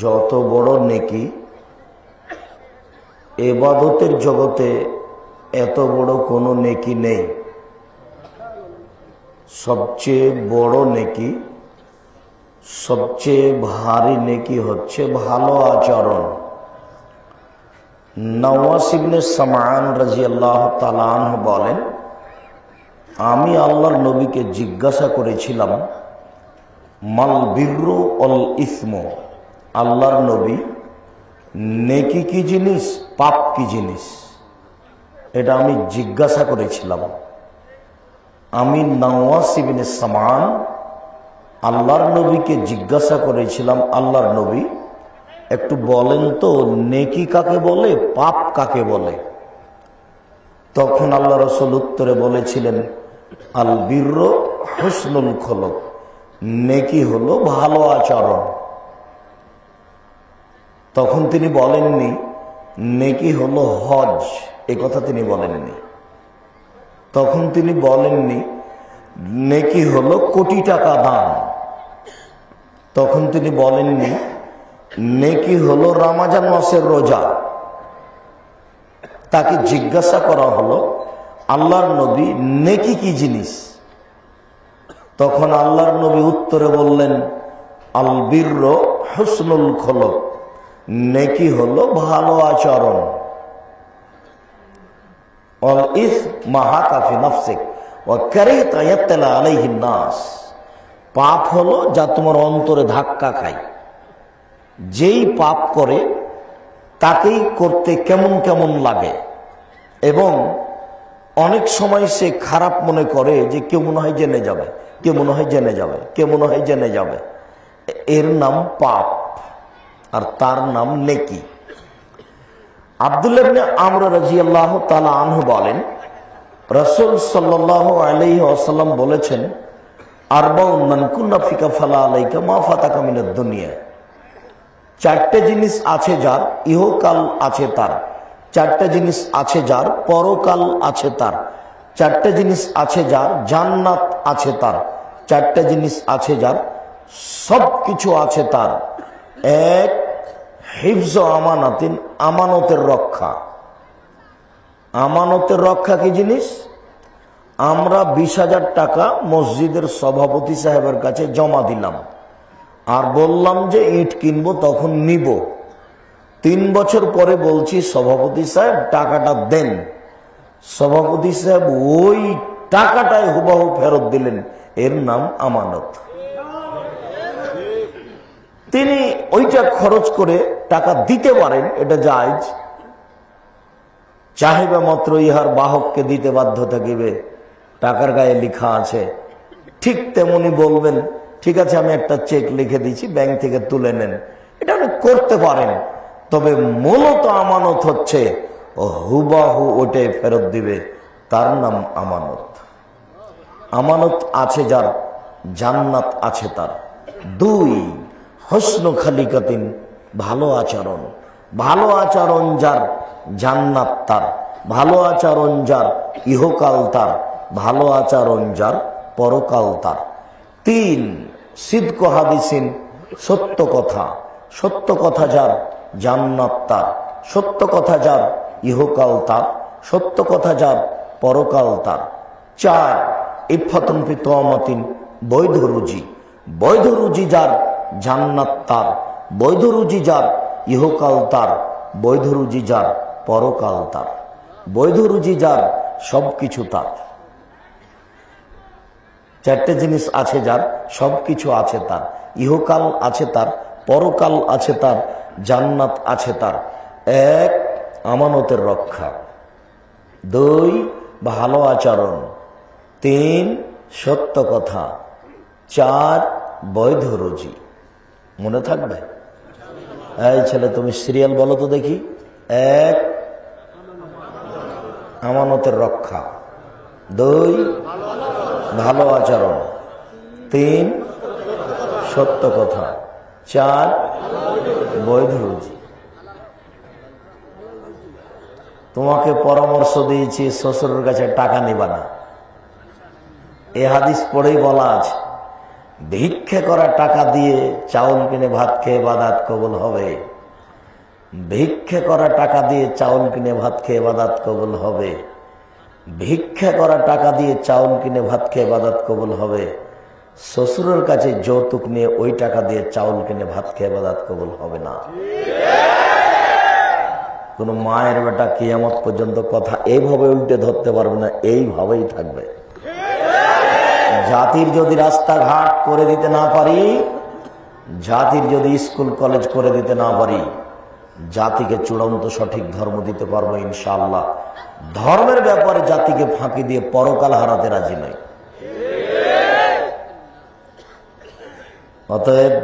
যত বড় নেকি, এবাদতের জগতে এত বড় কোনো নেকি নেই। সবচেয়ে বড় নেকি, সবচেয়ে ভারী নেকি হচ্ছে ভালো আচরণ। নওয়াসিবনে সামান রাজি আল্লাহ তালান বলেন, আমি আল্লাহর নবীকে জিজ্ঞাসা করেছিলাম, মাল বিব্র অল ইসমো? আল্লাহর নবী, নেকি কি জিনিস, পাপ কি জিনিস? এটা আমি জিজ্ঞাসা করেছিলাম। আমি নওয়াসিবিন সামান, আল্লাহর নবীকে জিজ্ঞাসা করেছিলাম, আল্লাহর নবী, একটু বলেন তো, নেকি কাকে বলে, পাপ কাকে বলে? তখন আল্লাহ রসুল উত্তরে বলেছিলেন, আল বীর হুসনুল খলক, নেকি হলো ভালো আচরণ। তখন তিনি বলেননি, নেকি হলো হজ? এ কথা তিনি বলেননি। তখন তিনি বলেননি, নেকি হলো কোটি টাকা দান? তখন তিনি বলেননি, নেকি হলো রামাজান মাসের রোজা? তাকে জিজ্ঞাসা করা হলো, আল্লাহর নবী নেকি কি জিনিস? তখন আল্লাহর নবী উত্তরে বললেন আলবির হসনুল খলক। নেকি হলো ভালো আচরণ। অল ইস মাহা কাফি নফসিক ও তায়াত্তালা আলাইহিন নাস। পাপ হলো যা তোমার অন্তরে ধাক্কা খায়। যেই পাপ করে, তাকেই করতে কেমন কেমন লাগে। এবং অনেক সময় সে খারাপ মনে করে যে কেউ মনে হয় জেনে যাবে কে মনে হয় জেনে যাবে কে মনে হয় জেনে যাবে। এর নাম পাপ। আর তার নাম নেকি। আবদুল্লাবনে আমরা রাজি আল্লাহ তালা আনহু বলেন, রসুল সাল্লাহ আলি আসাল্লাম বলেছেন চারটে জিনিস আছে যার, ইহকাল আছে তার। চারটে জিনিস আছে যার, পরকাল আছে তার। চারটে জিনিস আছে যার, জান্নাত আছে তার। চারটে জিনিস আছে যার সব কিছু আছে তার। এক, হিফজ আমানাতিন, আমানতের রক্ষা। আমানতের রক্ষা কি জিনিস? আমরা বিশ হাজার টাকা মসজিদের সভাপতি সাহেবের কাছে জমা দিলাম। আর বললাম যে ইট কিনবো, তখন নিব। তিন বছর পরে বলছি, সভাপতি সাহেব, টাকাটা দেন। সভাপতি সাহেব ওই টাকাটাই হুবাহু ফেরত দিলেন। এর নাম আমানত। তিনি ওইটা খরচ করে টাকা দিতে পারেন, এটা জায়জ। চাহিবা মাত্র ইহার বাহককে দিতে বাধ্য থাকিবে। টাকার গায়ে লেখা আছে। ঠিক তেমনি বলবেন, ঠিক আছে, আমি একটা চেক লিখে দিচ্ছি ব্যাংক থেকে তুলে নেন। এটা আপনি করতে পারেন, তবে মূলত আমানত হচ্ছে, হুবাহু ওটাই ফেরত দিবে। তার নাম আমানত। আমানত আছে যার, জান্নাত আছে তার। দুই হসন খালিকাতিন, ভালো আচরণ। ভালো আচরণ যার জান্নাত তার, ভালো আচরণ যার ইহকাল তার, ভালো আচরণ যার পরকাল তার। তিন সিদ্ধ হাদিসিন, সত্য কথা। সত্য কথা যার জান্নাত তার, সত্য কথা যার ইহকাল তার, সত্য কথা যার পরকাল তার। চার ইফাতন পিতমাতিন বৈধ রুজি। বৈধ রুজি যার জান্নাত তার বৈধ রুজি যার, ইহকাল তার বৈধ রুজি যার, পরকাল তার। বৈধ রুজি যার সব কিছু তার। চারটে জিনিস আছে যার সব কিছু আছে তার। ইহকাল আছে তার, পরকাল আছে তার, জান্নাত আছে তার। এক, আমানতের রক্ষা। দুই, ভালো আচরণ। তিন, সত্য কথা। চার বৈধ রুজি মনে থাকবে? এই ছেলে, তুমি সিরিয়াল বলো তো দেখি। এক, আমানতের রক্ষা। দুই, ভালো আচরণ। তিন, সত্য কথা। চার, বৈধ রুজি। তোমাকে পরামর্শ দিয়েছি, শ্বশুরের কাছে টাকা নিবা না। এ হাদিস পড়েই বলা আছে। ভিক্ষে করা টাকা দিয়ে চাউল কিনে ভাত খেয়ে বাদাত কবুল হবে। ভিক্ষে করা টাকা দিয়ে চাউল কিনে ভাত খেয়ে বাদাত কবুল হবে। ভিক্ষা করা টাকা দিয়ে চাউল কিনে ভাত খেয়ে বাদাত কবুল হবে। শ্বশুরের কাছে যৌতুক নিয়ে ওই টাকা দিয়ে চাউল কিনে ভাত খেয়ে বাদাত কবুল হবে না। কোন মায়ের বেটা কিয়ামত পর্যন্ত কথা এইভাবে উল্টে ধরতে পারবে না, এইভাবেই থাকবে। জাতির যদি রাস্তাঘাট করে দিতে না পারি, জাতির যদি স্কুল, কলেজ করে দিতে না পারি, জাতিকে চূড়ান্ত সঠিক ধর্ম দিতে পারব ইনশাআল্লাহ। ধর্মের ব্যাপারে জাতিকে ফাঁকি দিয়ে পরকাল হারাতে রাজি নয় অতএব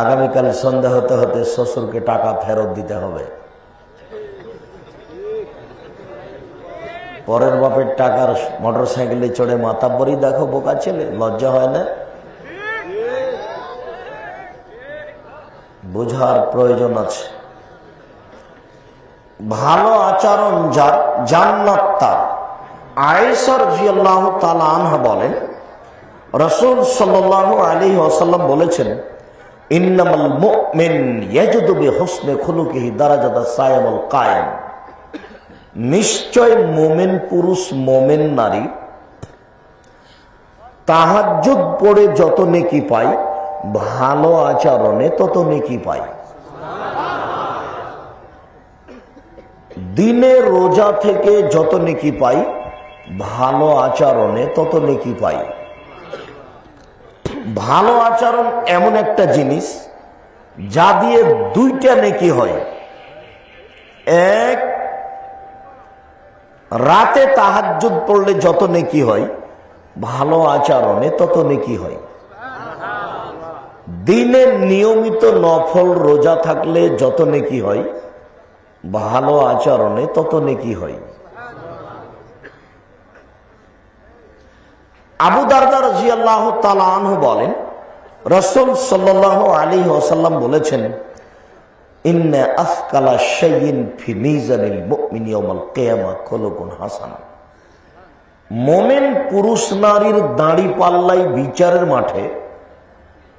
আগামীকাল সন্ধ্যা হতে হতে শ্বশুরকে টাকা ফেরত দিতে হবে। পরের বাপের টাকার মোটর সাইকেলে চড়ে মাতাব্বরই দেখো বোকা ছেলে, লজ্জা হয় না? বুঝার প্রয়োজন আছে। ভালো আচরণ যার, জান্নাত তার। আয়েসর জিয়াল্লাহ তালা আনহা বলেন, রসুল সাল্লাহ আলী ওসাল্লাম বলেছেন, ইন্নামাল মুমিন ইয়াজুদু বিহুসনে খুলুকিহি দারাজাতা সায়ামুল কায়েম। নিশ্চয় মোমেন পুরুষ, মোমেন নারী। তাহাজ্জুদ পড়ে যত নেকি পায় ভালো আচরণে তত নেকি পায় দিনে রোজা থেকে যত নেকি পাই, ভালো আচরণে তত নেকি পাই। ভালো আচরণ এমন একটা জিনিস, যা দিয়ে দুইটা নেকি হয়। এক রাতে তাহাজ্জুদ পড়লে যত নেকি হয়, ভালো আচরণে তত নেকি হয়। দিনে নিয়মিত নফল রোজা থাকলে যত নেকি হয়, ভালো আচরণে তত নেকি হয়। আবু দারদার জিয়াল্লাহ তালাহ বলেন, রসুল সাল্লাহ আলী ওসাল্লাম বলেছেন মোমেন পুরুষ নারীর দাড়ি পাল্লাই বিচারের মাঠে,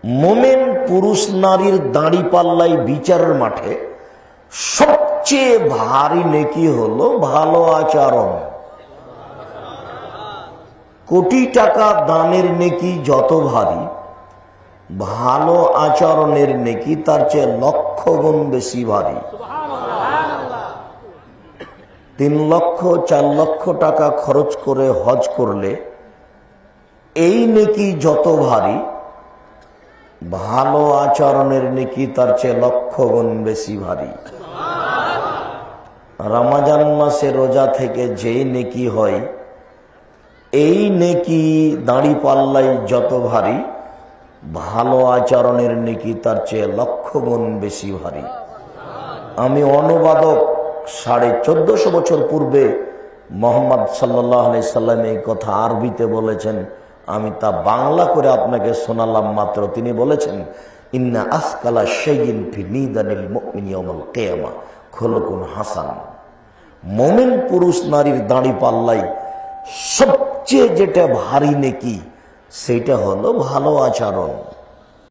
মোমেন পুরুষ নারীর দাড়ি পাল্লাই বিচারের মাঠে সবচেয়ে ভারী নেকি হলো ভালো আচরণ। কোটি টাকা দানের নেকি যত ভারী ভালো আচরণের নেকি তার চেয়ে লক্ষ গুণ বেশি ভারী। তিন লক্ষ, চার লক্ষ টাকা খরচ করে হজ করলে এই নেকি যত ভারী, ভালো আচরণের নেকি তার চেয়ে লক্ষ গুণ বেশি ভারী। রামাজান মাসে রোজা থেকে যেই নেকি হয়, এই নেকি দাঁড়ি পাল্লাই যত ভারী ভালো আচরণের নেকি তার চেয়ে লক্ষ গুণ বেশি ভারী। আমি অনুবাদক সাড়ে চোদ্দশো বছর পূর্বে মোহাম্মদ সাল্লাহ সাল্লাম এই কথা আরবিতে বলেছেন। আমি তা বাংলা করে আপনাকে শোনালাম মাত্র। তিনি বলেছেন, ইন্না আসকালা সেইন ফি নিদানিল মুমিনিয়াউল কিয়ামা। খোলকুন হাসান। মোমেন পুরুষ নারীর দাঁড়ি পাল্লাই সবচেয়ে যেটা ভারী নেকি সেটা হলো ভালো আচরণ।